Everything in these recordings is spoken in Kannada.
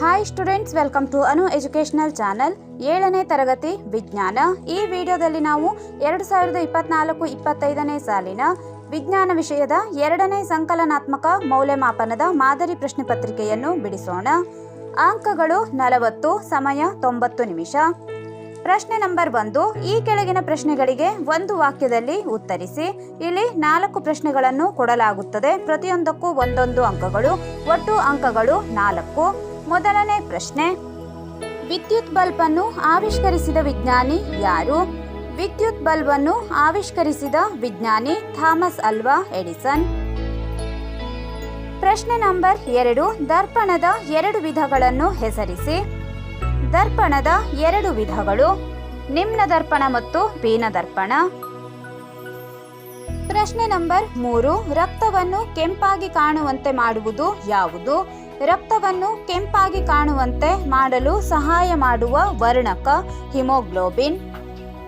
Hi students welcome to Anu educational channel ಏಳನೇ ತರಗತಿ ವಿಜ್ಞಾನ. ಈ ವಿಡಿಯೋದಲ್ಲಿ ನಾವು ಎರಡು ಸಾವಿರದ ಇಪ್ಪತ್ನಾಲ್ಕು ಇಪ್ಪತ್ತೈದನೇ ಸಾಲಿನ ವಿಜ್ಞಾನ ವಿಷಯದ ಎರಡನೇ ಸಂಕಲನಾತ್ಮಕ ಮೌಲ್ಯಮಾಪನದ ಮಾದರಿ ಪ್ರಶ್ನೆ ಪತ್ರಿಕೆಯನ್ನು ಬಿಡಿಸೋಣ. ಅಂಕಗಳು ನಲವತ್ತು, ಸಮಯ ತೊಂಬತ್ತು ನಿಮಿಷ. ಪ್ರಶ್ನೆ ನಂಬರ್ ಒಂದು, ಈ ಕೆಳಗಿನ ಪ್ರಶ್ನೆಗಳಿಗೆ ಒಂದು ವಾಕ್ಯದಲ್ಲಿ ಉತ್ತರಿಸಿ. ಇಲ್ಲಿ ನಾಲ್ಕು ಪ್ರಶ್ನೆಗಳನ್ನು ಕೊಡಲಾಗುತ್ತದೆ. ಪ್ರತಿಯೊಂದಕ್ಕೂ ಒಂದೊಂದು ಅಂಕಗಳು, ಒಟ್ಟು ಅಂಕಗಳು ನಾಲ್ಕು. ಮೊದಲನೇ ಪ್ರಶ್ನೆ. ವಿದ್ಯುತ್ ಬಲ್ಬ್ ಅನ್ನು ಆವಿಷ್ಕರಿಸಿದ ವಿಜ್ಞಾನಿ ಯಾರು? ವಿದ್ಯುತ್ ಬಲ್ಬ್ ಅನ್ನು ಆವಿಷ್ಕರಿಸಿದ ವಿಜ್ಞಾನಿ ಥಾಮಸ್ ಅಲ್ವಾ ಎಡಿಸನ್? ಪ್ರಶ್ನೆ ನಂಬರ್ ಎರಡು, ದರ್ಪಣದ ಎರಡು ವಿಧಗಳನ್ನು ಹೆಸರಿಸಿ. ದರ್ಪಣದ ಎರಡು ವಿಧಗಳು, ನಿಮ್ನ ದರ್ಪಣ ಮತ್ತು ಪೀನ ದರ್ಪಣ. ಪ್ರಶ್ನೆ ನಂಬರ್ ಮೂರು, ರಕ್ತವನ್ನು ಕೆಂಪಾಗಿ ಕಾಣುವಂತೆ ಮಾಡುವುದು ಯಾವುದು? ರಕ್ತವನ್ನು ಕೆಂಪಾಗಿ ಕಾಣುವಂತೆ ಮಾಡಲು ಸಹಾಯ ಮಾಡುವ ವರ್ಣಕ ಹಿಮೋಗ್ಲೋಬಿನ್.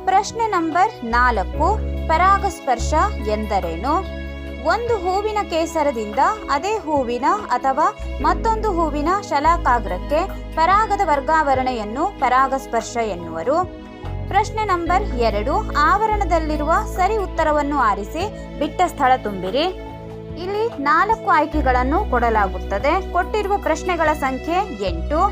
ಪ್ರಶ್ನೆ ನಂಬರ್ ನಾಲ್ಕು, ಪರಾಗಸ್ಪರ್ಶ ಎಂದರೇನು? ಒಂದು ಹೂವಿನ ಕೇಸರದಿಂದ ಅದೇ ಹೂವಿನ ಅಥವಾ ಮತ್ತೊಂದು ಹೂವಿನ ಶಲಾಕಾಗ್ರಕ್ಕೆ ಪರಾಗದ ವರ್ಗಾವರಣೆಯನ್ನು ಪರಾಗಸ್ಪರ್ಶ ಎನ್ನುವರು. ಪ್ರಶ್ನೆ ನಂಬರ್ ಎರಡು, ಆವರಣದಲ್ಲಿರುವ ಸರಿ ಉತ್ತರವನ್ನು ಆರಿಸಿ ಬಿಟ್ಟ ಸ್ಥಳ ತುಂಬಿರಿ. ಇಲ್ಲಿ ನಾಲ್ಕು ಆಯ್ಕೆಗಳನ್ನು ಕೊಡಲಾಗುತ್ತದೆ. ಕೊಟ್ಟಿರುವ ಪ್ರಶ್ನೆಗಳ ಸಂಖ್ಯೆ ಎಂಟು.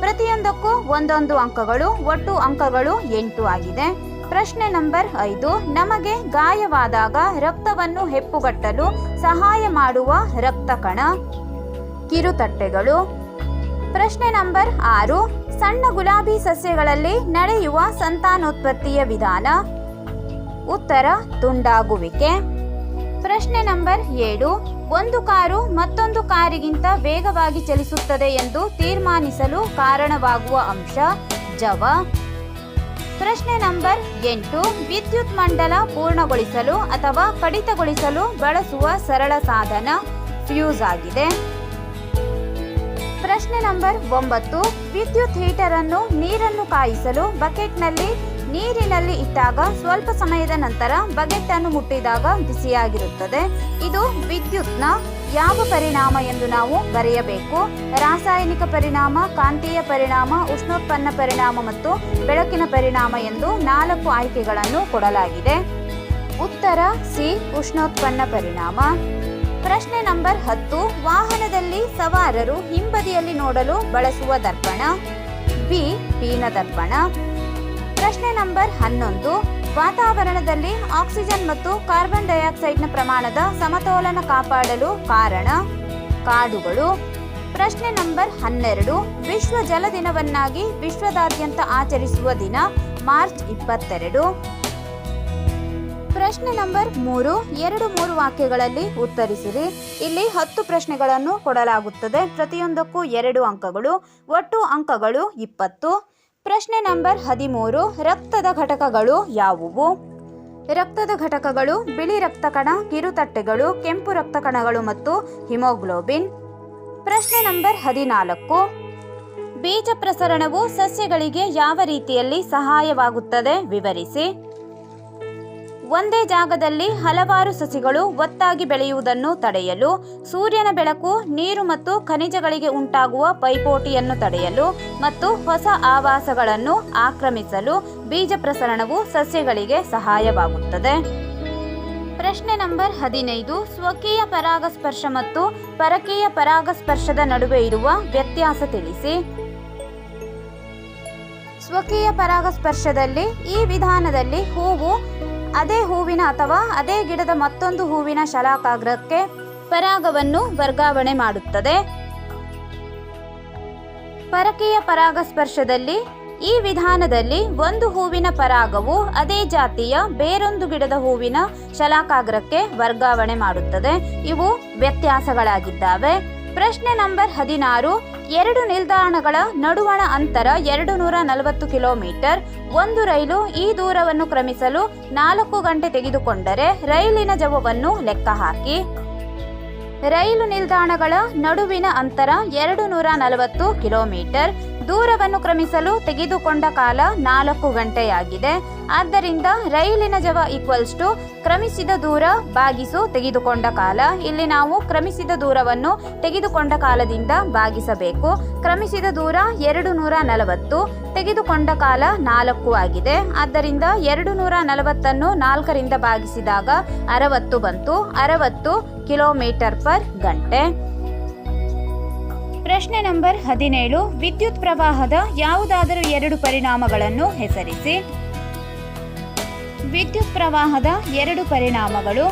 ಪ್ರತಿಯೊಂದಕ್ಕೂ ಒಂದೊಂದು ಅಂಕಗಳು, ಒಟ್ಟು ಅಂಕಗಳು ಎಂಟು ಆಗಿದೆ. ಪ್ರಶ್ನೆ ನಂಬರ್ ಐದು. ನಮಗೆ ಗಾಯವಾದಾಗ ರಕ್ತವನ್ನು ಹೆಪ್ಪುಗಟ್ಟಲು ಸಹಾಯ ಮಾಡುವ ರಕ್ತ ಕಣ. ಕಿರುತಟ್ಟೆಗಳು. ಪ್ರಶ್ನೆ ನಂಬರ್ ಆರು. ಸಣ್ಣ ಗುಲಾಬಿ ಸಸ್ಯಗಳಲ್ಲಿ ನಡೆಯುವ ಸಂತಾನೋತ್ಪತ್ತಿಯ ವಿಧಾನ. ಉತ್ತರ ತುಂಡಾಗುವಿಕೆ ಪ್ರಶ್ನೆ ನಂಬರ್ ಏಳು. ಒಂದು ಕಾರು ಮತ್ತೊಂದು ಕಾರಿಗಿಂತ ವೇಗವಾಗಿ ಚಲಿಸುತ್ತದೆ ಎಂದು ತೀರ್ಮಾನಿಸಲು ಕಾರಣವಾಗುವ ಅಂಶ ಜವ. ಪ್ರಶ್ನೆ ನಂಬರ್ ಎಂಟು. ವಿದ್ಯುತ್ ಮಂಡಲ ಪೂರ್ಣಗೊಳಿಸಲು ಅಥವಾ ಕಡಿತಗೊಳಿಸಲು ಬಳಸುವ ಸರಳ ಸಾಧನ ಫ್ಯೂಸ್ ಆಗಿದೆ. ಪ್ರಶ್ನೆ ನಂಬರ್ ಒಂಬತ್ತು. ವಿದ್ಯುತ್ ಹೀಟರ್ ಅನ್ನು ನೀರನ್ನು ಕಾಯಿಸಲು ಬಕೆಟ್ನಲ್ಲಿ ನೀರಿನಲ್ಲಿ ಇಟ್ಟಾಗ ಸ್ವಲ್ಪ ಸಮಯದ ನಂತರ ಬಗೆಟ್ಟನ್ನು ಮುಟ್ಟಿದಾಗ ಬಿಸಿಯಾಗಿರುತ್ತದೆ. ಇದು ವಿದ್ಯುತ್ನ ಯಾವ ಪರಿಣಾಮ ಎಂದು ನಾವು ಬರೆಯಬೇಕು. ರಾಸಾಯನಿಕ ಪರಿಣಾಮ, ಕಾಂತೀಯ ಪರಿಣಾಮ, ಉಷ್ಣೋತ್ಪನ್ನ ಪರಿಣಾಮ ಮತ್ತು ಬೆಳಕಿನ ಪರಿಣಾಮ ಎಂದು ನಾಲ್ಕು ಆಯ್ಕೆಗಳನ್ನು ಕೊಡಲಾಗಿದೆ. ಉತ್ತರ ಸಿ, ಉಷ್ಣೋತ್ಪನ್ನ ಪರಿಣಾಮ. ಪ್ರಶ್ನೆ ನಂಬರ್ ಹತ್ತು, ವಾಹನದಲ್ಲಿ ಸವಾರರು ಹಿಂಬದಿಯಲ್ಲಿ ನೋಡಲು ಬಳಸುವ ದರ್ಪಣ. ಬಿ, ಪೀನ ದರ್ಪಣ. ಪ್ರಶ್ನೆ ನಂಬರ್ ಹನ್ನೊಂದು. ವಾತಾವರಣದಲ್ಲಿ ಆಕ್ಸಿಜನ್ ಮತ್ತು ಕಾರ್ಬನ್ ಡೈಆಕ್ಸೈಡ್ನ ಪ್ರಮಾಣದ ಸಮತೋಲನ ಕಾಪಾಡಲು ಕಾರಣ, ಕಾಡುಗಳು. ಪ್ರಶ್ನೆ ನಂಬರ್ ಹನ್ನೆರಡು. ವಿಶ್ವ ಜಲ ದಿನವನ್ನಾಗಿ ವಿಶ್ವದಾದ್ಯಂತ ಆಚರಿಸುವ ದಿನ, ಮಾರ್ಚ್ ಇಪ್ಪತ್ತೆರಡು. ಪ್ರಶ್ನೆ ನಂಬರ್ ಮೂರು. ಎರಡು ಮೂರು ವಾಕ್ಯಗಳಲ್ಲಿ ಉತ್ತರಿಸಿರಿ. ಇಲ್ಲಿ ಹತ್ತು ಪ್ರಶ್ನೆಗಳನ್ನು ಕೊಡಲಾಗುತ್ತದೆ. ಪ್ರತಿಯೊಂದಕ್ಕೂ ಎರಡು ಅಂಕಗಳು, ಒಟ್ಟು ಅಂಕಗಳು ಇಪ್ಪತ್ತು. ಪ್ರಶ್ನೆ ನಂಬರ್ ಹದಿಮೂರು, ರಕ್ತದ ಘಟಕಗಳು ಯಾವುವು? ರಕ್ತದ ಘಟಕಗಳು ಬಿಳಿ ರಕ್ತ ಕಣ ಕಿರುತಟ್ಟೆಗಳು ಕೆಂಪು ರಕ್ತ ಕಣಗಳು ಮತ್ತು ಹಿಮೋಗ್ಲೋಬಿನ್. ಪ್ರಶ್ನೆ ನಂಬರ್ ಹದಿನಾಲ್ಕು, ಬೀಜ ಪ್ರಸರಣವು ಸಸ್ಯಗಳಿಗೆ ಯಾವ ರೀತಿಯಲ್ಲಿ ಸಹಾಯವಾಗುತ್ತದೆ? ವಿವರಿಸಿ. ಒಂದೇ ಜಾಗದಲ್ಲಿ ಹಲವಾರು ಸಸಿಗಳು ಒತ್ತಾಗಿ ಬೆಳೆಯುವುದನ್ನು ತಡೆಯಲು, ಸೂರ್ಯನ ಬೆಳಕು, ನೀರು ಮತ್ತು ಖನಿಜಗಳಿಗೆ ಉಂಟಾಗುವ ಪೈಪೋಟಿಯನ್ನು ತಡೆಯಲು ಮತ್ತು ಹೊಸ ಆವಾಸಗಳನ್ನು ಆಕ್ರಮಿಸಲು ಬೀಜ ಪ್ರಸರಣವು ಸಸ್ಯಗಳಿಗೆ ಸಹಾಯವಾಗುತ್ತದೆ. ಪ್ರಶ್ನೆ ನಂಬರ್ ಹದಿನೈದು. ಸ್ವಕೀಯ ಪರಾಗಸ್ಪರ್ಶ ಮತ್ತು ಪರಕೀಯ ಪರಾಗಸ್ಪರ್ಶದ ನಡುವೆ ಇರುವ ವ್ಯತ್ಯಾಸ ತಿಳಿಸಿ. ಸ್ವಕೀಯ ಪರಾಗಸ್ಪರ್ಶದಲ್ಲಿ ಈ ವಿಧಾನದಲ್ಲಿ ಹೂವು ಅದೇ ಹೂವಿನ ಅಥವಾ ಅದೇ ಗಿಡದ ಮತ್ತೊಂದು ಹೂವಿನ ಶಲಾಕಾಗ್ರಕ್ಕೆ ಪರಾಗವನ್ನು ವರ್ಗಾವಣೆ ಮಾಡುತ್ತದೆ. ಪರಕೀಯ ಪರಾಗಸ್ಪರ್ಶದಲ್ಲಿ ಈ ವಿಧಾನದಲ್ಲಿ ಒಂದು ಹೂವಿನ ಪರಾಗವು ಅದೇ ಜಾತಿಯ ಬೇರೊಂದು ಗಿಡದ ಹೂವಿನ ಶಲಾಕಾಗ್ರಕ್ಕೆ ವರ್ಗಾವಣೆ ಮಾಡುತ್ತದೆ. ಇವು ವ್ಯತ್ಯಾಸಗಳಾಗಿದ್ದಾವೆ. ಪ್ರಶ್ನೆ ನಂಬರ್ ಹದಿನಾರು. ಎರಡು ನಿಲ್ದಾಣಗಳ ನಡುವಣ ಅಂತರ ಎರಡು ನೂರ ನಲವತ್ತು ಕಿಲೋಮೀಟರ್. ಒಂದು ರೈಲು ಈ ದೂರವನ್ನು ಕ್ರಮಿಸಲು ನಾಲ್ಕು ಗಂಟೆ ತೆಗೆದುಕೊಂಡರೆ ರೈಲಿನ ಜವವನ್ನು ಲೆಕ್ಕ ಹಾಕಿ. ರೈಲು ನಿಲ್ದಾಣಗಳ ನಡುವಿನ ಅಂತರ ಎರಡು ನೂರ ನಲವತ್ತು ಕಿಲೋಮೀಟರ್. ದೂರವನ್ನು ಕ್ರಮಿಸಲು ತೆಗೆದುಕೊಂಡ ಕಾಲ ನಾಲ್ಕು ಗಂಟೆಯಾಗಿದೆ. ಆದ್ದರಿಂದ ರೈಲಿನ ಜವ ಈಕ್ವಲ್ಸ್ ಟು ಕ್ರಮಿಸಿದ ದೂರ ಭಾಗಿಸು ತೆಗೆದುಕೊಂಡ ಕಾಲ. ಇಲ್ಲಿ ನಾವು ಕ್ರಮಿಸಿದ ದೂರವನ್ನು ತೆಗೆದುಕೊಂಡ ಕಾಲದಿಂದ ಭಾಗಿಸಬೇಕು. ಕ್ರಮಿಸಿದ ದೂರ ಎರಡು ನೂರ ನಲವತ್ತು ತೆಗೆದುಕೊಂಡ ಕಾಲ ನಾಲ್ಕು ಆಗಿದೆ. ಆದ್ದರಿಂದ ಎರಡು ನೂರ ನಲವತ್ತನ್ನು ನಾಲ್ಕರಿಂದ ಭಾಗಿಸಿದಾಗ ಅರವತ್ತು ಬಂತು. ಅರವತ್ತು ಕಿಲೋಮೀಟರ್ ಪರ್ ಗಂಟೆ. ಪ್ರಶ್ನೆ ನಂಬರ್ ಹದಿನೇಳು, ವಿದ್ಯುತ್ ಪ್ರವಾಹದ ಯಾವುದಾದರೂ ಎರಡು ಪರಿಣಾಮಗಳನ್ನು ಹೆಸರಿಸಿ. ವಿದ್ಯುತ್ ಪ್ರವಾಹದ ಎರಡು ಪರಿಣಾಮಗಳು.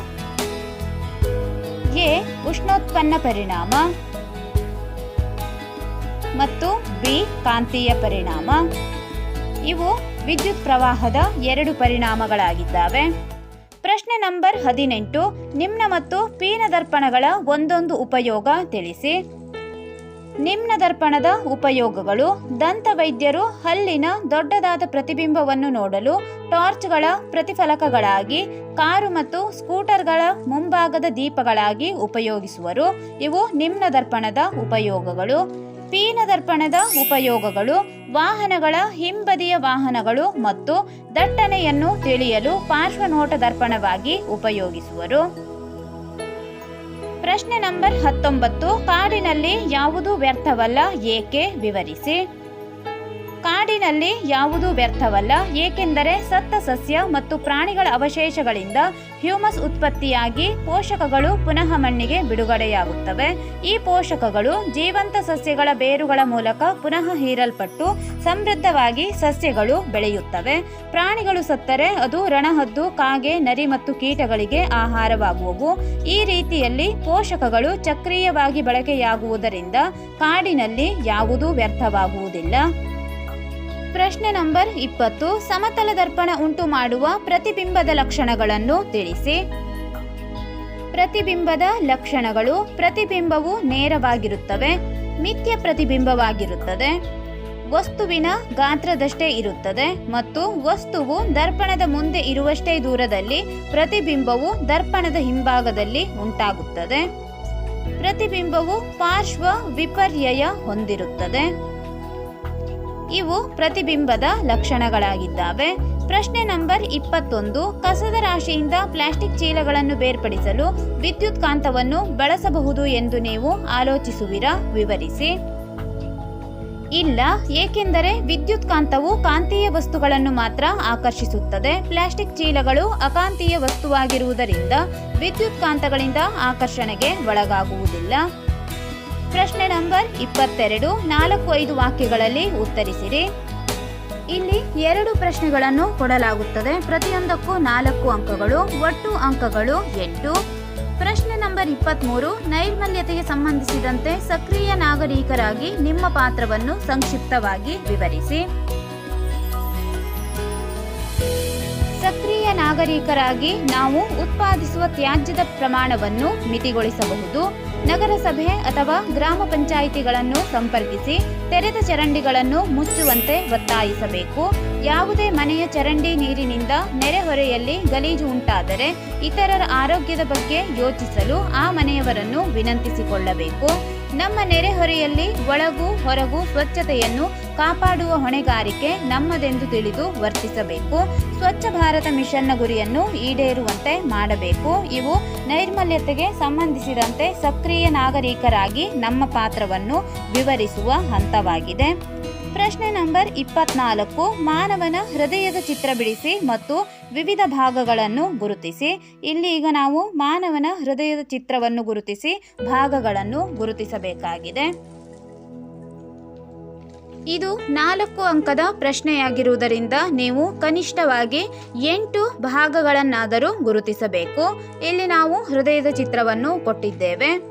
ಎ, ಉಷ್ಣೋತ್ಪನ್ನ ಪರಿಣಾಮ. ಮತ್ತು ಬಿ, ಕಾಂತೀಯ ಪರಿಣಾಮ. ಇವು ವಿದ್ಯುತ್ ಪ್ರವಾಹದ ಎರಡು ಪರಿಣಾಮಗಳಾಗಿದ್ದಾವೆ. ಪ್ರಶ್ನೆ ನಂಬರ್ ಹದಿನೆಂಟು, ನಿಮ್ನ ಮತ್ತು ಪೀನ ದರ್ಪಣಗಳ ಒಂದೊಂದು ಉಪಯೋಗ ತಿಳಿಸಿ. ನಿಮ್ನ ದರ್ಪಣದ ಉಪಯೋಗಗಳು. ದಂತ ವೈದ್ಯರು ಹಲ್ಲಿನ ದೊಡ್ಡದಾದ ಪ್ರತಿಬಿಂಬವನ್ನು ನೋಡಲು ಟಾರ್ಚ್ಗಳ ಪ್ರತಿಫಲಕಗಳಾಗಿ, ಕಾರು ಮತ್ತು ಸ್ಕೂಟರ್ಗಳ ಮುಂಭಾಗದ ದೀಪಗಳಾಗಿ ಉಪಯೋಗಿಸುವರು. ಇವು ನಿಮ್ನ ದರ್ಪಣದ ಉಪಯೋಗಗಳು. ಪೀನ ದರ್ಪಣದ ಉಪಯೋಗಗಳು ವಾಹನಗಳ ಹಿಂಬದಿಯ ವಾಹನಗಳು ಮತ್ತು ದಟ್ಟಣೆಯನ್ನು ತಿಳಿಯಲು ಪಾರ್ಶ್ವನೋಟ ದರ್ಪಣವಾಗಿ ಉಪಯೋಗಿಸುವರು. ಪ್ರಶ್ನೆ ನಂಬರ್ ಹತ್ತೊಂಬತ್ತು. ಕಾಡಿನಲ್ಲಿ ಯಾವುದು ವ್ಯರ್ಥವಲ್ಲ ಏಕೆ? ವಿವರಿಸಿ. ಕಾಡಿನಲ್ಲಿ ಯಾವುದೂ ವ್ಯರ್ಥವಲ್ಲ, ಏಕೆಂದರೆ ಸತ್ತ ಸಸ್ಯ ಮತ್ತು ಪ್ರಾಣಿಗಳ ಅವಶೇಷಗಳಿಂದ ಹ್ಯೂಮಸ್ ಉತ್ಪತ್ತಿಯಾಗಿ ಪೋಷಕಗಳು ಪುನಃ ಮಣ್ಣಿಗೆ ಬಿಡುಗಡೆಯಾಗುತ್ತವೆ. ಈ ಪೋಷಕಗಳು ಜೀವಂತ ಸಸ್ಯಗಳ ಬೇರುಗಳ ಮೂಲಕ ಪುನಃ ಹೀರಲ್ಪಟ್ಟು ಸಮೃದ್ಧವಾಗಿ ಸಸ್ಯಗಳು ಬೆಳೆಯುತ್ತವೆ. ಪ್ರಾಣಿಗಳು ಸತ್ತರೆ ಅದು ರಣಹದ್ದು, ಕಾಗೆ, ನರಿ ಮತ್ತು ಕೀಟಗಳಿಗೆ ಆಹಾರವಾಗುವವು. ಈ ರೀತಿಯಲ್ಲಿ ಪೋಷಕಗಳು ಚಕ್ರೀಯವಾಗಿ ಬಳಕೆಯಾಗುವುದರಿಂದ ಕಾಡಿನಲ್ಲಿ ಯಾವುದೂ ವ್ಯರ್ಥವಾಗುವುದಿಲ್ಲ. ಪ್ರಶ್ನೆ ನಂಬರ್ ಇಪ್ಪತ್ತು, ಸಮತಲ ದರ್ಪಣ ಉಂಟು ಮಾಡುವ ಪ್ರತಿಬಿಂಬದ ಲಕ್ಷಣಗಳನ್ನು ತಿಳಿಸಿ. ಪ್ರತಿಬಿಂಬದ ಲಕ್ಷಣಗಳು ಪ್ರತಿಬಿಂಬವು ನೇರವಾಗಿರುತ್ತವೆ, ಮಿಥ್ಯ ಪ್ರತಿಬಿಂಬವಾಗಿರುತ್ತದೆ. ವಸ್ತುವಿನ ಗಾತ್ರದಷ್ಟೇ ಇರುತ್ತದೆ ಮತ್ತು ವಸ್ತುವು ದರ್ಪಣದ ಮುಂದೆ ಇರುವಷ್ಟೇ ದೂರದಲ್ಲಿ ಪ್ರತಿಬಿಂಬವು ದರ್ಪಣದ ಹಿಂಭಾಗದಲ್ಲಿ ಉಂಟಾಗುತ್ತದೆ. ಪ್ರತಿಬಿಂಬವು ಪಾರ್ಶ್ವ ವಿಪರ್ಯಯ ಹೊಂದಿರುತ್ತದೆ. ಇವು ಪ್ರತಿಬಿಂಬದ ಲಕ್ಷಣಗಳಾಗಿದ್ದಾವೆ. ಪ್ರಶ್ನೆ ನಂಬರ್ ಇಪ್ಪತ್ತೊಂದು. ಕಸದ ರಾಶಿಯಿಂದ ಪ್ಲಾಸ್ಟಿಕ್ ಚೀಲಗಳನ್ನು ಬೇರ್ಪಡಿಸಲು ವಿದ್ಯುತ್ ಕಾಂತವನ್ನು ಬಳಸಬಹುದು ಎಂದು ನೀವು ಆಲೋಚಿಸುವಿರಾ? ವಿವರಿಸಿ. ಇಲ್ಲ, ಏಕೆಂದರೆ ವಿದ್ಯುತ್ ಕಾಂತವು ಕಾಂತೀಯ ವಸ್ತುಗಳನ್ನು ಮಾತ್ರ ಆಕರ್ಷಿಸುತ್ತದೆ. ಪ್ಲಾಸ್ಟಿಕ್ ಚೀಲಗಳು ಅಕಾಂತೀಯ ವಸ್ತುವಾಗಿರುವುದರಿಂದ ವಿದ್ಯುತ್ ಕಾಂತಗಳಿಂದ ಆಕರ್ಷಣೆಗೆ ಒಳಗಾಗುವುದಿಲ್ಲ. ಪ್ರಶ್ನೆ ನಂಬರ್ ಇಪ್ಪತ್ತೆರಡು, ನಾಲ್ಕು, ಐದು ವಾಕ್ಯಗಳಲ್ಲಿ ಉತ್ತರಿಸಿರಿ. ಇಲ್ಲಿ ಎರಡು ಪ್ರಶ್ನೆಗಳನ್ನು ಕೊಡಲಾಗುತ್ತದೆ. ಪ್ರತಿಯೊಂದಕ್ಕೂ ನಾಲ್ಕು ಅಂಕಗಳು, ಒಟ್ಟು ಅಂಕಗಳು ಎಂಟು. ಪ್ರಶ್ನೆ ನಂಬರ್ ಇಪ್ಪತ್ತ್ಮೂರು ನೈರ್ಮಲ್ಯತೆಗೆ ಸಂಬಂಧಿಸಿದಂತೆ ಸಕ್ರಿಯ ನಾಗರಿಕರಾಗಿ ನಿಮ್ಮ ಪಾತ್ರವನ್ನು ಸಂಕ್ಷಿಪ್ತವಾಗಿ ವಿವರಿಸಿ. ಸಕ್ರಿಯ ನಾಗರಿಕರಾಗಿ ನಾವು ಉತ್ಪಾದಿಸುವ ತ್ಯಾಜ್ಯದ ಪ್ರಮಾಣವನ್ನು ಮಿತಿಗೊಳಿಸಬಹುದು. ನಗರಸಭೆ ಅಥವಾ ಗ್ರಾಮ ಪಂಚಾಯಿತಿಗಳನ್ನು ಸಂಪರ್ಕಿಸಿ ತೆರೆದ ಚರಂಡಿಗಳನ್ನು ಮುಚ್ಚುವಂತೆ ಒತ್ತಾಯಿಸಬೇಕು. ಯಾವುದೇ ಮನೆಯ ಚರಂಡಿ ನೀರಿನಿಂದ ನೆರೆಹೊರೆಯಲ್ಲಿ ಗಲೀಜು ಉಂಟಾದರೆ ಇತರರ ಆರೋಗ್ಯದ ಬಗ್ಗೆ ಯೋಚಿಸಲು ಆ ಮನೆಯವರನ್ನು ವಿನಂತಿಸಿಕೊಳ್ಳಬೇಕು. ನಮ್ಮ ನೆರೆಹೊರೆಯಲ್ಲಿ ಒಳಗೂ ಹೊರಗೂ ಸ್ವಚ್ಛತೆಯನ್ನು ಕಾಪಾಡುವ ಹೊಣೆಗಾರಿಕೆ ನಮ್ಮದೆಂದು ತಿಳಿದು ವರ್ತಿಸಬೇಕು. ಸ್ವಚ್ಛ ಭಾರತ ಮಿಷನ್ನ ಗುರಿಯನ್ನು ಈಡೇರುವಂತೆ ಮಾಡಬೇಕು. ಇವು ನೈರ್ಮಲ್ಯತೆಗೆ ಸಂಬಂಧಿಸಿದಂತೆ ಸಕ್ರಿಯ ನಾಗರಿಕರಾಗಿ ನಮ್ಮ ಪಾತ್ರವನ್ನು ವಿವರಿಸುವ ಹಂತವಾಗಿದೆ. ಪ್ರಶ್ನೆ ನಂಬರ್ ಇಪ್ಪತ್ನಾಲ್ಕು, ಮಾನವನ ಹೃದಯದ ಚಿತ್ರ ಬಿಡಿಸಿ ಮತ್ತು ವಿವಿಧ ಭಾಗಗಳನ್ನು ಗುರುತಿಸಿ. ಇಲ್ಲಿ ಈಗ ನಾವು ಮಾನವನ ಹೃದಯದ ಚಿತ್ರವನ್ನು ಗುರುತಿಸಿ, ಭಾಗಗಳನ್ನು ಗುರುತಿಸಬೇಕಾಗಿದೆ. ಇದು ನಾಲ್ಕು ಅಂಕದ ಪ್ರಶ್ನೆಯಾಗಿರುವುದರಿಂದ ನೀವು ಕನಿಷ್ಠವಾಗಿ ಎಂಟು ಭಾಗಗಳನ್ನಾದರೂ ಗುರುತಿಸಬೇಕು. ಇಲ್ಲಿ ನಾವು ಹೃದಯದ ಚಿತ್ರವನ್ನು ಕೊಟ್ಟಿದ್ದೇವೆ.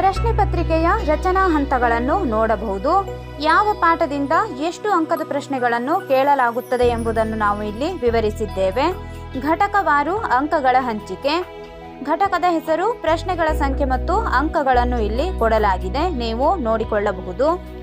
ಪ್ರಶ್ನೆ ಪತ್ರಿಕೆಯ ರಚನಾ ಹಂತಗಳನ್ನು ನೋಡಬಹುದು. ಯಾವ ಪಾಠದಿಂದ ಎಷ್ಟು ಅಂಕದ ಪ್ರಶ್ನೆಗಳನ್ನು ಕೇಳಲಾಗುತ್ತದೆ ಎಂಬುದನ್ನು ನಾವು ಇಲ್ಲಿ ವಿವರಿಸಿದ್ದೇವೆ. ಘಟಕವಾರು ಅಂಕಗಳ ಹಂಚಿಕೆ. ಘಟಕದ ಹೆಸರು, ಪ್ರಶ್ನೆಗಳ ಸಂಖ್ಯೆ ಮತ್ತು ಅಂಕಗಳನ್ನು ಇಲ್ಲಿ ಕೊಡಲಾಗಿದೆ. ನೀವು ನೋಡಿಕೊಳ್ಳಬಹುದು.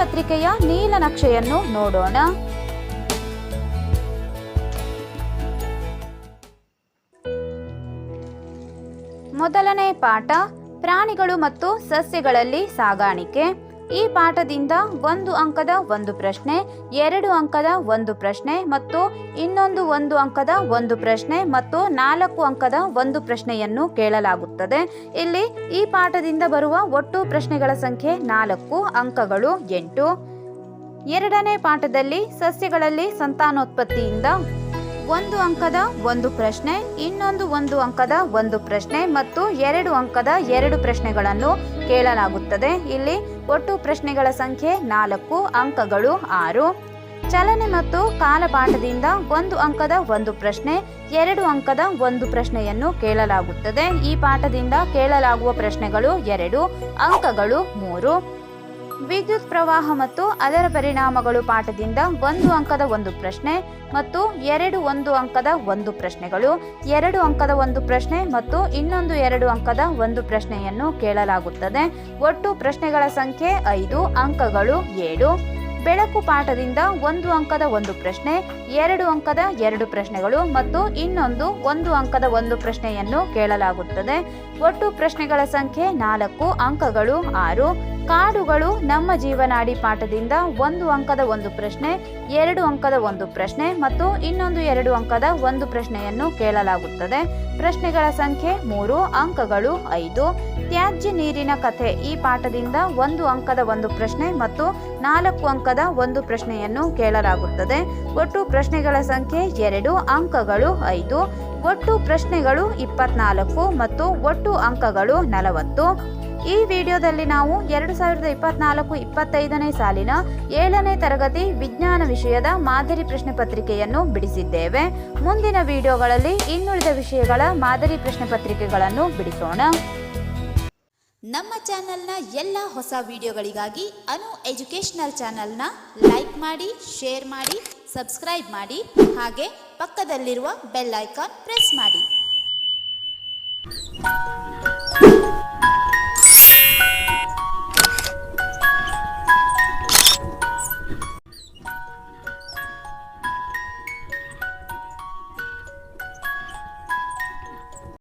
ಪತ್ರಿಕೆಯ ನೀಲನಕ್ಷೆಯನ್ನು ನೋಡೋಣ. ಮೊದಲನೇ ಪಾಠ ಪ್ರಾಣಿಗಳು ಮತ್ತು ಸಸ್ಯಗಳಲ್ಲಿ ಸಾಗಾಣಿಕೆ. ಈ ಪಾಠದಿಂದ ಒಂದು ಅಂಕದ ಒಂದು ಪ್ರಶ್ನೆ, ಎರಡು ಅಂಕದ ಒಂದು ಪ್ರಶ್ನೆ ಮತ್ತು ಇನ್ನೊಂದು ಒಂದು ಅಂಕದ ಒಂದು ಪ್ರಶ್ನೆ ಮತ್ತು ನಾಲ್ಕು ಅಂಕದ ಒಂದು ಪ್ರಶ್ನೆಯನ್ನು ಕೇಳಲಾಗುತ್ತದೆ. ಇಲ್ಲಿ ಈ ಪಾಠದಿಂದ ಬರುವ ಒಟ್ಟು ಪ್ರಶ್ನೆಗಳ ಸಂಖ್ಯೆ ನಾಲ್ಕು, ಅಂಕಗಳು ಎಂಟು. ಎರಡನೇ ಪಾಠದಲ್ಲಿ ಸಸ್ಯಗಳಲ್ಲಿ ಸಂತಾನೋತ್ಪತ್ತಿಯಿಂದ ಒಂದು ಅಂಕದ ಒಂದು ಪ್ರಶ್ನೆ, ಇನ್ನೊಂದು ಒಂದು ಅಂಕದ ಒಂದು ಪ್ರಶ್ನೆ ಮತ್ತು ಎರಡು ಅಂಕದ ಎರಡು ಪ್ರಶ್ನೆಗಳನ್ನು ಕೇಳಲಾಗುತ್ತದೆ. ಇಲ್ಲಿ ಒಟ್ಟು ಪ್ರಶ್ನೆಗಳ ಸಂಖ್ಯೆ ನಾಲ್ಕು, ಅಂಕಗಳು ಆರು. ಚಲನೆ ಮತ್ತು ಕಾಲಪಾಠದಿಂದ ಒಂದು ಅಂಕದ ಒಂದು ಪ್ರಶ್ನೆ, ಎರಡು ಅಂಕದ ಒಂದು ಪ್ರಶ್ನೆಯನ್ನು ಕೇಳಲಾಗುತ್ತದೆ. ಈ ಪಾಠದಿಂದ ಕೇಳಲಾಗುವ ಪ್ರಶ್ನೆಗಳು ಎರಡು, ಅಂಕಗಳು ಮೂರು. ವಿದ್ಯುತ್ ಪ್ರವಾಹ ಮತ್ತು ಅದರ ಪರಿಣಾಮಗಳು ಪಾಠದಿಂದ ಒಂದು ಅಂಕದ ಒಂದು ಪ್ರಶ್ನೆ ಮತ್ತು ಎರಡು ಒಂದು ಅಂಕದ ಒಂದು ಪ್ರಶ್ನೆಗಳು, ಎರಡು ಅಂಕದ ಒಂದು ಪ್ರಶ್ನೆ ಮತ್ತು ಇನ್ನೊಂದು ಎರಡು ಅಂಕದ ಒಂದು ಪ್ರಶ್ನೆಯನ್ನು ಕೇಳಲಾಗುತ್ತದೆ. ಒಟ್ಟು ಪ್ರಶ್ನೆಗಳ ಸಂಖ್ಯೆ ಐದು, ಅಂಕಗಳು ಏಳು. ಬೆಳಕು ಪಾಠದಿಂದ ಒಂದು ಅಂಕದ ಒಂದು ಪ್ರಶ್ನೆ, ಎರಡು ಅಂಕದ ಎರಡು ಪ್ರಶ್ನೆಗಳು ಮತ್ತು ಇನ್ನೊಂದು ಒಂದು ಅಂಕದ ಒಂದು ಪ್ರಶ್ನೆಯನ್ನು ಕೇಳಲಾಗುತ್ತದೆ. ಒಟ್ಟು ಪ್ರಶ್ನೆಗಳ ಸಂಖ್ಯೆ ನಾಲ್ಕು, ಅಂಕಗಳು ಆರು. ಕಾಡುಗಳು ನಮ್ಮ ಜೀವನಾಡಿ ಪಾಠದಿಂದ ಒಂದು ಅಂಕದ ಒಂದು ಪ್ರಶ್ನೆ, ಎರಡು ಅಂಕದ ಒಂದು ಪ್ರಶ್ನೆ ಮತ್ತು ಇನ್ನೊಂದು ಎರಡು ಅಂಕದ ಒಂದು ಪ್ರಶ್ನೆಯನ್ನು ಕೇಳಲಾಗುತ್ತದೆ. ಪ್ರಶ್ನೆಗಳ ಸಂಖ್ಯೆ ಮೂರು, ಅಂಕಗಳು ಐದು. ತ್ಯಾಜ್ಯ ನೀರಿನ ಕಥೆ. ಈ ಪಾಠದಿಂದ ಒಂದು ಅಂಕದ ಒಂದು ಪ್ರಶ್ನೆ ಮತ್ತು ನಾಲ್ಕು ಅಂಕದ ಒಂದು ಪ್ರಶ್ನೆಯನ್ನು ಕೇಳಲಾಗುತ್ತದೆ. ಒಟ್ಟು ಪ್ರಶ್ನೆಗಳ ಸಂಖ್ಯೆ ಎರಡು, ಅಂಕಗಳು ಐದು. ಒಟ್ಟು ಪ್ರಶ್ನೆಗಳು ಇಪ್ಪತ್ನಾಲ್ಕು ಮತ್ತು ಒಟ್ಟು ಅಂಕಗಳು ನಲವತ್ತು. ಈ ವಿಡಿಯೋದಲ್ಲಿ ನಾವು ಎರಡು ಸಾವಿರದ ಇಪ್ಪತ್ನಾಲ್ಕು ಇಪ್ಪತ್ತೈದನೇ ಸಾಲಿನ ಏಳನೇ ತರಗತಿ ವಿಜ್ಞಾನ ವಿಷಯದ ಮಾದರಿ ಪ್ರಶ್ನೆ ಪತ್ರಿಕೆಯನ್ನು ಬಿಡಿಸಿದ್ದೇವೆ. ಮುಂದಿನ ವಿಡಿಯೋಗಳಲ್ಲಿ ಇನ್ನುಳಿದ ವಿಷಯಗಳ ಮಾದರಿ ಪ್ರಶ್ನೆ ಪತ್ರಿಕೆಗಳನ್ನು ಬಿಡಿಸೋಣ. ನಮ್ಮ ಚಾನೆಲ್ನ ಎಲ್ಲ ಹೊಸ ವಿಡಿಯೋಗಳಿಗಾಗಿ ಅನು ಎಜುಕೇಷನಲ್ ಚಾನೆಲ್ನ ಲೈಕ್ ಮಾಡಿ, ಶೇರ್ ಮಾಡಿ, ಸಬ್ಸ್ಕ್ರೈಬ್ ಮಾಡಿ, ಹಾಗೆ ಪಕ್ಕದಲ್ಲಿರುವ ಬೆಲ್ ಐಕಾನ್ ಪ್ರೆಸ್ ಮಾಡಿ.